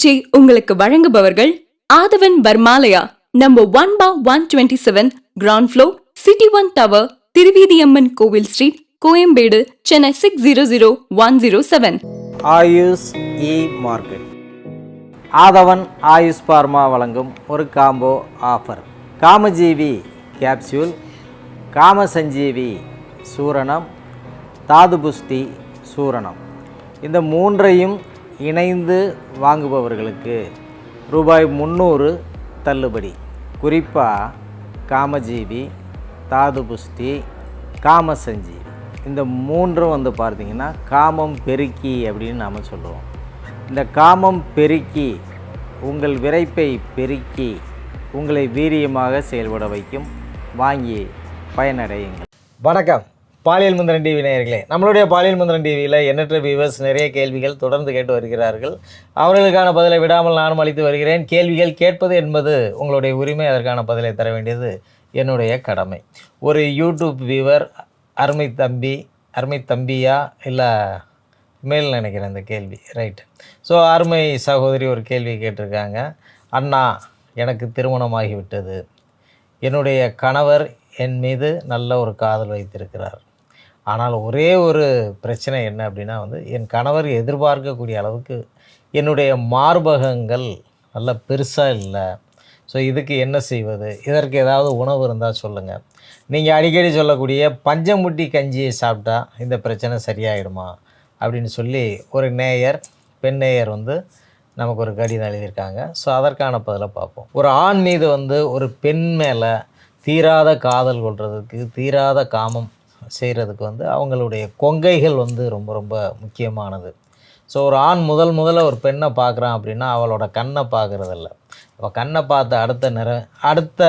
நிகழ்ச்சி உங்களுக்கு வழங்குபவர்கள் Aadhavan Parmalaya number one bar one twenty seven ground floor city one tower Thiruveethiamman Koil street Koyambedu Chennai six zero zero one zero seven Ayush e E market Aadhavan Ayush pharma வழங்கும் ஒரு combo offer Kamajeevi capsule Kamasanjeevi சூரணம் தாதுபுஷ்டி சூரணம். இந்த மூன்றையும் இணைந்து வாங்குபவர்களுக்கு ரூபாய் முந்நூறு தள்ளுபடி. குறிப்பாக காமஜீவி தாதுபுஷ்டி காமசஞ்சீவி. இந்த மூன்றும் வந்து பார்த்தீங்கன்னா காமம் பெருக்கி அப்படின்னு நாம் சொல்லுவோம். இந்த காமம் பெருக்கி உங்கள் விரைப்பை பெருக்கி உங்களை வீரியமாக செயல்பட வைக்கும். வாங்கி பயனடையுங்கள். வணக்கம். பாலியல் முந்திரன் டிவி நேயர்களே நம்மளுடைய பாலியல் முந்திரன் டிவியில் எண்ணற்ற வியூவர்ஸ் நிறைய கேள்விகள் தொடர்ந்து கேட்டு வருகிறார்கள். அவர்களுக்கான பதிலை விடாமல் நானும் அளித்து வருகிறேன். கேள்விகள் கேட்பது என்பது உங்களுடைய உரிமை அதற்கான பதிலை தர வேண்டியது என்னுடைய கடமை. ஒரு யூடியூப் வியூவர் அருமை தம்பி அருமை தம்பியா இல்லை மேல் நினைக்கிறேன் இந்த கேள்வி ரைட் ஸோ அருமை சகோதரி ஒரு கேள்வி கேட்டிருக்காங்க. அண்ணா எனக்கு திருமணமாகிவிட்டது. என்னுடைய கணவர் என் மீது நல்ல ஒரு காதல் வைத்திருக்கிறார். ஆனால் ஒரே ஒரு பிரச்சனை என்ன அப்படின்னா வந்து என் கணவர் எதிர்பார்க்கக்கூடிய அளவுக்கு என்னுடைய மார்பகங்கள் நல்ல பெருசாக இல்லை. ஸோ இதுக்கு என்ன செய்வது? இதற்கு ஏதாவது உணவு இருந்தால் சொல்லுங்கள் நீங்கள் அடிக்கடி சொல்லக்கூடிய பஞ்சமுட்டி கஞ்சியை சாப்பிட்டா இந்த பிரச்சனை சரியாயிடுமா? அப்படின்னு சொல்லி ஒரு நேயர் பெண் நேயர் வந்து நமக்கு ஒரு கடிதம் எழுதியிருக்காங்க. ஸோ அதற்கான பதிலை பார்ப்போம். ஒரு ஆண் மீது வந்து ஒரு பெண் மேலே தீராத காதல் கொள்றதுக்கு தீராத காமம் செய்கிறதுக்கு வந்து அவங்களுடைய கொங்கைகள் வந்து ரொம்ப ரொம்ப முக்கியமானது. ஸோ ஒரு ஆண் முதல் முதல்ல ஒரு பெண்ணை பார்க்குறான் அப்படின்னா அவளோட கண்ணை பார்க்குறதில்ல. அவள் கண்ணை பார்த்த அடுத்த நிற அடுத்த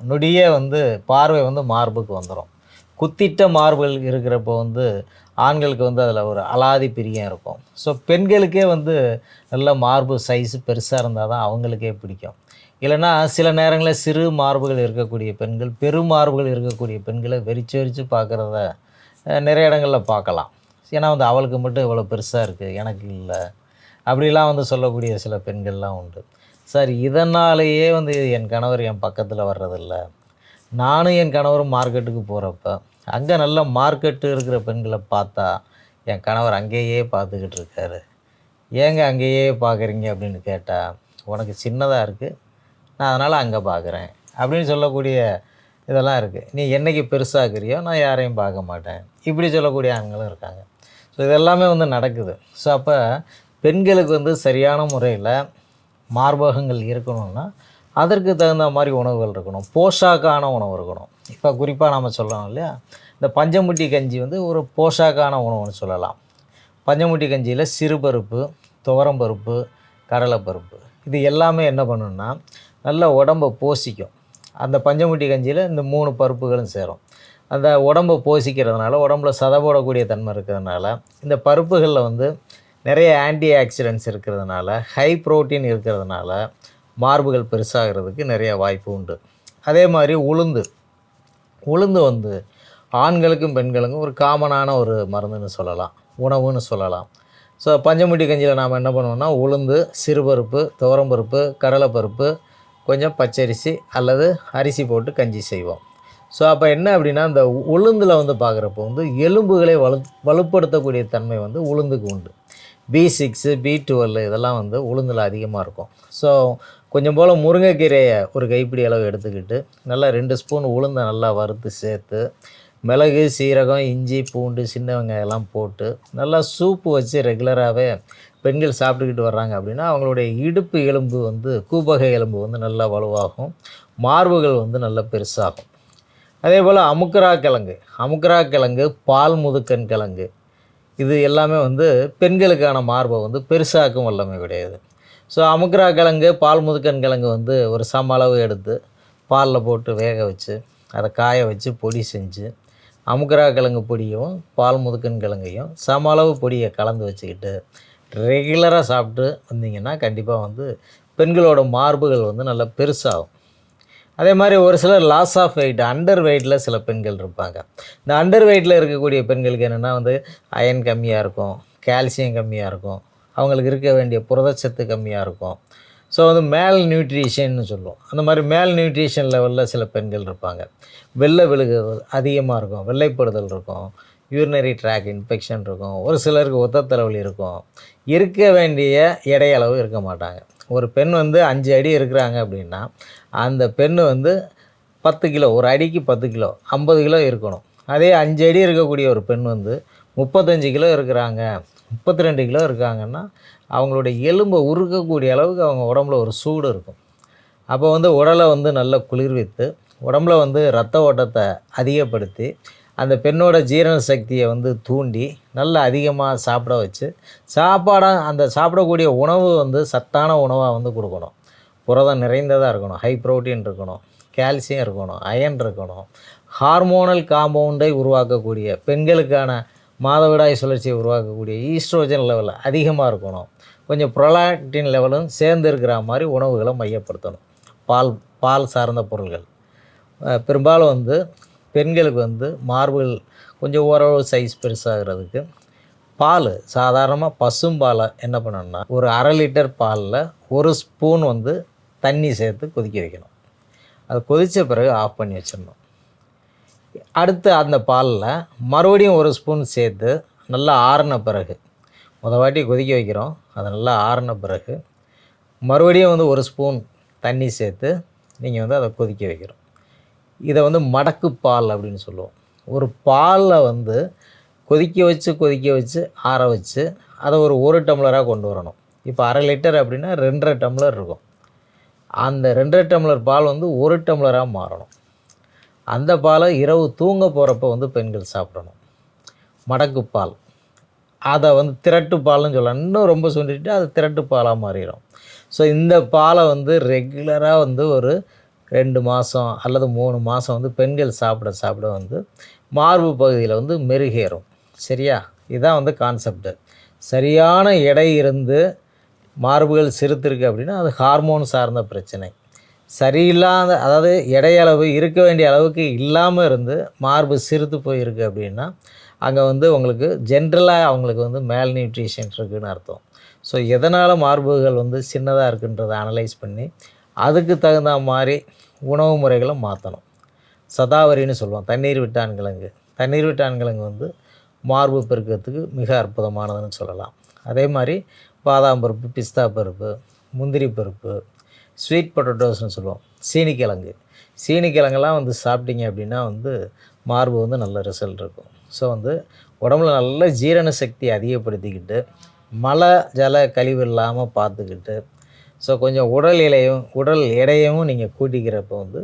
நொடியே வந்து பார்வை வந்து மார்புக்கு வந்துடும் குத்திட்ட மார்புகள் இருக்கிறப்போ வந்து ஆண்களுக்கு வந்து அதில் ஒரு அலாதி பிரியம் இருக்கும். ஸோ பெண்களுக்கே வந்து நல்ல மார்பு சைஸு பெருசாக இருந்தால் தான் அவங்களுக்கே பிடிக்கும். இல்லைன்னா சில நேரங்களில் சிறு மார்புகள் இருக்கக்கூடிய பெண்கள் பெரும் மார்புகள் இருக்கக்கூடிய பெண்களை வெறிச்சு வெறிச்சு பார்க்குறத நிறைய இடங்களில் பார்க்கலாம். ஏன்னா வந்து அவளுக்கு மட்டும் இவ்வளோ பெருசாக இருக்குது எனக்கு இல்லை. அப்படிலாம் வந்து சொல்லக்கூடிய சில பெண்கள்லாம் உண்டு. சார் இதனாலேயே வந்து என் கணவர் என் பக்கத்தில் வர்றதில்ல. நானும் என் கணவரும் மார்க்கெட்டுக்கு போகிறப்ப அங்கே நல்ல மார்க்கெட்டு இருக்கிற பெண்களை பார்த்தா என் கணவர் அங்கேயே பார்த்துக்கிட்டு இருக்காரு. ஏங்க அங்கேயே பார்க்குறீங்க அப்படின்னு கேட்டால் உனக்கு சின்னதாக இருக்குது நான் அதனால் அங்கே பார்க்குறேன் அப்படின்னு சொல்லக்கூடிய இதெல்லாம் இருக்குது நீ என்னைக்கு பெருசாக்குறியோ நான் யாரையும் பார்க்க மாட்டேன். இப்படி சொல்லக்கூடிய ஆண்களும் இருக்காங்க. ஸோ இதெல்லாமே வந்து நடக்குது. ஸோ அப்போ பெண்களுக்கு வந்து சரியான முறையில் மார்பகங்கள் இருக்கணும்னா அதற்கு தகுந்த மாதிரி உணவுகள் இருக்கணும். போஷாக்கான உணவு இருக்கணும். இப்போ குறிப்பாக நம்ம சொல்லணும் இல்லையா? இந்த பஞ்சமுட்டி கஞ்சி வந்து ஒரு போஷாக்கான உணவுன்னு சொல்லலாம். பஞ்சமுட்டி கஞ்சியில் சிறுபருப்பு துவரம்பருப்பு கடலைப்பருப்பு. இது எல்லாமே என்ன பண்ணுன்னா நல்ல உடம்பை போசிக்கும் அந்த பஞ்சமுட்டி கஞ்சியில் இந்த மூணு பருப்புகளும் சேரும். அந்த உடம்பை போசிக்கிறதுனால உடம்புல சதபோடக்கூடிய தன்மை இருக்கிறதுனால இந்த பருப்புகளில் வந்து நிறைய ஆன்டி ஆக்சிடென்ட்ஸ் இருக்கிறதுனால ஹை புரோட்டீன் இருக்கிறதுனால மார்புகள் பெருசாகிறதுக்கு நிறைய வாய்ப்பு உண்டு. அதே மாதிரி உளுந்து. உளுந்து வந்து ஆண்களுக்கும் பெண்களுக்கும் ஒரு காமனான ஒரு மருந்துன்னு சொல்லலாம். உணவுன்னு சொல்லலாம். ஸோ பஞ்சமுட்டி கஞ்சியில் நாம் என்ன பண்ணுவோம்னா உளுந்து சிறுபருப்பு துவரம்பருப்பு கடலைப்பருப்பு கொஞ்சம் பச்சரிசி அல்லது அரிசி போட்டு கஞ்சி செய்வோம். ஸோ அப்போ என்ன அப்படின்னா இந்த உளுந்தில் வந்து பார்க்குறப்போ வந்து எலும்புகளை வலு வலுப்படுத்தக்கூடிய தன்மை வந்து உளுந்துக்கு உண்டு. பி சிக்ஸு பி டுவெல் இதெல்லாம் வந்து உளுந்தில் அதிகமாக இருக்கும். ஸோ கொஞ்சம் போல் முருங்கைக்கீரையை ஒரு கைப்பிடி அளவு எடுத்துக்கிட்டு நல்லா ரெண்டு ஸ்பூன் உளுந்தை நல்லா வறுத்து சேர்த்து மிளகு சீரகம் இஞ்சி பூண்டு சின்ன வெங்காயம் எல்லாம் போட்டு நல்லா சூப்பு வச்சு ரெகுலராகவே பெண்கள் சாப்பிட்டுக்கிட்டு வர்றாங்க அப்படின்னா அவங்களுடைய இடுப்பு எலும்பு வந்து கூபகை எலும்பு வந்து நல்லா வலுவாகும். மார்புகள் வந்து நல்லா பெருசாகும். அதே போல் அமுக்கரா கிழங்கு. அமுக்கரா கிழங்கு பால் முதுக்கன் கிழங்கு. இது எல்லாமே வந்து பெண்களுக்கான மார்பை வந்து பெருசாக்கும் வல்லமை கிடையாது ஸோ அமுக்கரா கிழங்கு பால் முதுக்கன் கிழங்கு வந்து ஒரு சம அளவு எடுத்து பாலில் போட்டு வேக வச்சு அதை காய வச்சு பொடி செஞ்சு அமுக்கரா கிழங்கு பொடியும் பால் முதுக்கன் கிழங்கையும் சம அளவு பொடியை கலந்து வச்சுக்கிட்டு ரெகுலராக சாப்பிட்டு வந்தீங்கன்னா கண்டிப்பாக வந்து பெண்களோட மார்புகள் வந்து நல்லா பெருசாகும். அதே மாதிரி ஒரு சிலர் லாஸ் ஆஃப் வெயிட் அண்டர் வெயிட்டில் சில பெண்கள் இருப்பாங்க. இந்த அண்டர் வெயிட்டில் இருக்கக்கூடிய பெண்களுக்கு என்னென்னா வந்து அயன் கம்மியாக இருக்கும் கால்சியம் கம்மியாக இருக்கும் அவங்களுக்கு இருக்க வேண்டிய புரதச்சத்து கம்மியாக இருக்கும். ஸோ வந்து மேல் நியூட்ரிஷன்னு சொல்லுவோம். அந்த மாதிரி மேல் நியூட்ரிஷன் லெவலில் சில பெண்கள் இருப்பாங்க. வெள்ளை விழுகுதல் அதிகமாக இருக்கும் வெள்ளைப்படுதல் இருக்கும் யூரினரி ட்ராக் இன்ஃபெக்ஷன் இருக்கும் ஒரு சிலருக்கு ஒத்த தலைவலி இருக்கும் இருக்க வேண்டிய எடையளவு இருக்க மாட்டாங்க. ஒரு பெண் வந்து அஞ்சு அடி இருக்கிறாங்க அப்படின்னா அந்த பெண் வந்து பத்து கிலோ ஒரு அடிக்கு பத்து கிலோ ஐம்பது கிலோ இருக்கணும். அதே அஞ்சு அடி இருக்கக்கூடிய ஒரு பெண் வந்து முப்பத்தஞ்சு கிலோ இருக்கிறாங்க முப்பத்தி ரெண்டு கிலோ இருக்காங்கன்னா அவங்களுடைய எலும்பை உருக்கக்கூடிய அளவுக்கு அவங்க உடம்புல ஒரு சூடு இருக்கும். அப்போ வந்து உடலை வந்து நல்லா குளிர்வித்து உடம்புல வந்து ரத்த ஓட்டத்தை அதிகப்படுத்தி அந்த பெண்ணோட ஜீரண சக்தியை வந்து தூண்டி நல்லா அதிகமாக சாப்பிட வச்சு சாப்பாடாக அந்த சாப்பிடக்கூடிய உணவு வந்து சத்தான உணவாக வந்து கொடுக்கணும். புரதம் நிறைந்ததாக இருக்கணும். ஹை ப்ரோட்டீன் இருக்கணும். கால்சியம் இருக்கணும். அயன் இருக்கணும். ஹார்மோனல் காம்பவுண்டை உருவாக்கக்கூடிய பெண்களுக்கான மாதவிடாய் சுழற்சியை உருவாக்கக்கூடிய ஈஸ்ட்ரோஜன் லெவல் அதிகமாக இருக்கணும். கொஞ்சம் ப்ரொலாக்டின் லெவலும் சேர்ந்து இருக்கிற மாதிரி உணவுகளை மையப்படுத்தணும். பால் பால் சார்ந்த பொருள்கள். பெரும்பாலும் வந்து பெண்களுக்கு வந்து மார்பிள் கொஞ்சம் ஓரளவு சைஸ் பெருசாகிறதுக்கு பால் சாதாரணமாக பசும்பாலை என்ன பண்ணணும்னா ஒரு அரை லிட்டர் பாலில் ஒரு ஸ்பூன் வந்து தண்ணி சேர்த்து கொதிக்க வைக்கணும். அது கொதித்த பிறகு ஆஃப் பண்ணி வச்சிடணும். அடுத்து அந்த பாலில் மறுபடியும் ஒரு ஸ்பூன் சேர்த்து நல்லா ஆறின பிறகு முத வாட்டி கொதிக்க வைக்கிறோம். அது நல்லா ஆறின பிறகு மறுபடியும் வந்து ஒரு ஸ்பூன் தண்ணி சேர்த்து நீங்கள் வந்து அதை கொதிக்க வைக்கிறோம் இதை வந்து மடக்கு பால் அப்படின்னு சொல்லுவோம். ஒரு பாலில் வந்து கொதிக்க வச்சு கொதிக்க வச்சு ஆற வச்சு அதை ஒரு ஒரு டம்ளராக கொண்டு வரணும். இப்போ அரை லிட்டர் அப்படின்னா ரெண்டரை டம்ளர் இருக்கும். அந்த ரெண்டரை டம்ளர் பால் வந்து ஒரு டம்ளராக மாறணும். அந்த பாலை இரவு தூங்க போகிறப்ப வந்து பெண்கள் சாப்பிடணும். மடக்கு பால். அதை வந்து திரட்டு பால்னு சொல்லலாம். இன்னும் ரொம்ப சொல்லிட்டு அது திரட்டு பாலாக மாறிடும். ஸோ இந்த பாலை வந்து ரெகுலராக வந்து ஒரு ரெண்டு மாதம் அல்லது மூணு மாதம் வந்து பெண்கள் சாப்பிட சாப்பிட வந்து மார்பு பகுதியில் வந்து மெருகேறும். சரியா? இதுதான் வந்து கான்செப்டு சரியான எடை இருந்து மார்புகள் சிறுத்திருக்கு அப்படின்னா அது ஹார்மோன் சார்ந்த பிரச்சனை. சரியில்லாத அதாவது எடையளவு இருக்க வேண்டிய அளவுக்கு இல்லாமல் இருந்து மார்பு சிறுத்து போயிருக்கு அப்படின்னா அங்கே வந்து உங்களுக்கு ஜென்ரலாக அவங்களுக்கு வந்து மேல் நியூட்ரிஷன் இருக்குதுன்னு அர்த்தம். ஸோ எதனால் மார்புகள் வந்து சின்னதாக இருக்குன்றதை அனலைஸ் பண்ணி அதுக்கு தகுந்த மாதிரி உணவு முறைகளை மாற்றணும் சதாவரின்னு சொல்லுவோம் தண்ணீர் விட்டான் கிழங்கு தண்ணீர் விட்டான் கிழங்கு வந்து மார்பு பெருக்கத்துக்கு மிக அற்புதமானதுன்னு சொல்லலாம். அதே மாதிரி பாதாம் பருப்பு பிஸ்தா பருப்பு முந்திரி பருப்பு ஸ்வீட் பொட்டோட்டோஸ்னு சொல்லுவோம். சீனிக்கிழங்கு. சீனிக்கிழங்கெல்லாம் வந்து சாப்பிட்டீங்க அப்படின்னா வந்து மார்பு வந்து நல்ல ரிசல்ட் இருக்கும். ஸோ வந்து உடம்புல நல்ல ஜீரண சக்தி அதிகப்படுத்திக்கிட்டு மழை ஜல கழிவு இல்லாமல் பார்த்துக்கிட்டு ஸோ கொஞ்சம் உடல் இலையும் உடல் எடையவும் நீங்கள் கூட்டிக்கிறப்ப வந்து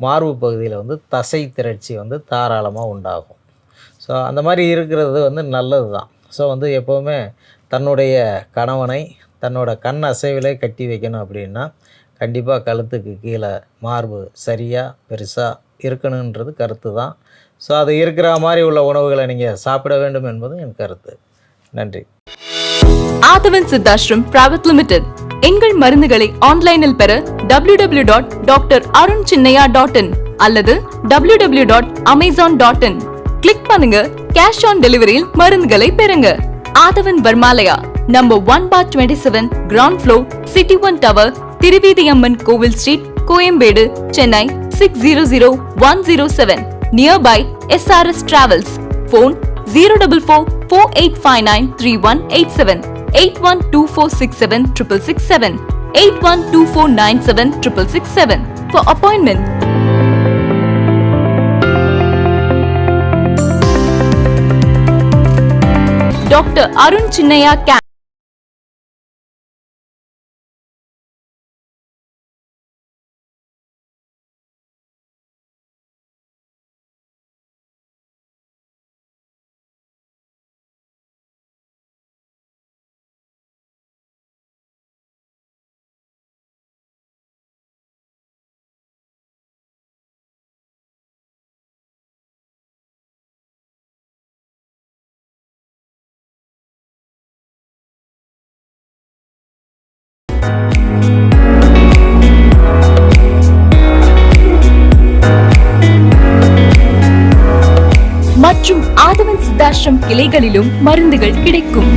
மார்பு பகுதியில் வந்து தசை திரட்சி வந்து தாராளமாக உண்டாகும். ஸோ அந்த மாதிரி இருக்கிறது வந்து நல்லது தான் ஸோ வந்து எப்போவுமே தன்னுடைய கணவனை தன்னோட கண் அசைவிலே கட்டி வைக்கணும் அப்படின்னா கண்டிப்பாக கழுத்துக்கு கீழே மார்பு சரியாக பெருசாக இருக்கணுன்றது கருத்து தான் ஸோ அது இருக்கிற மாதிரி உள்ள உணவுகளை நீங்கள் சாப்பிட வேண்டும் என்பது என் கருத்து. நன்றி. Aadhavan Siddhashram private limited. எங்கள் மருந்துகளை ஆன்லைனில் பெற W W dot doctor Arun Chinnaiah dot in அல்லது W W dot Amazon dot in click பண்ணுங்க கேஷ் ஆன் டெலிவரியில் மருந்துகளை பெறுங்க. Aadhavan Varmalaya number one bar twenty seven ground floor city one tower Thiruveethiamman Koil street Koyambedu Chennai six zero zero one zero seven nearby S R S travels phone zero double four four eight five nine three one eight seven 812467 812497 For appointment, Dr. Arun Chinnaya Camp. மற்றும் கிளைகளிலும் மருந்துகள் கிடைக்கும்.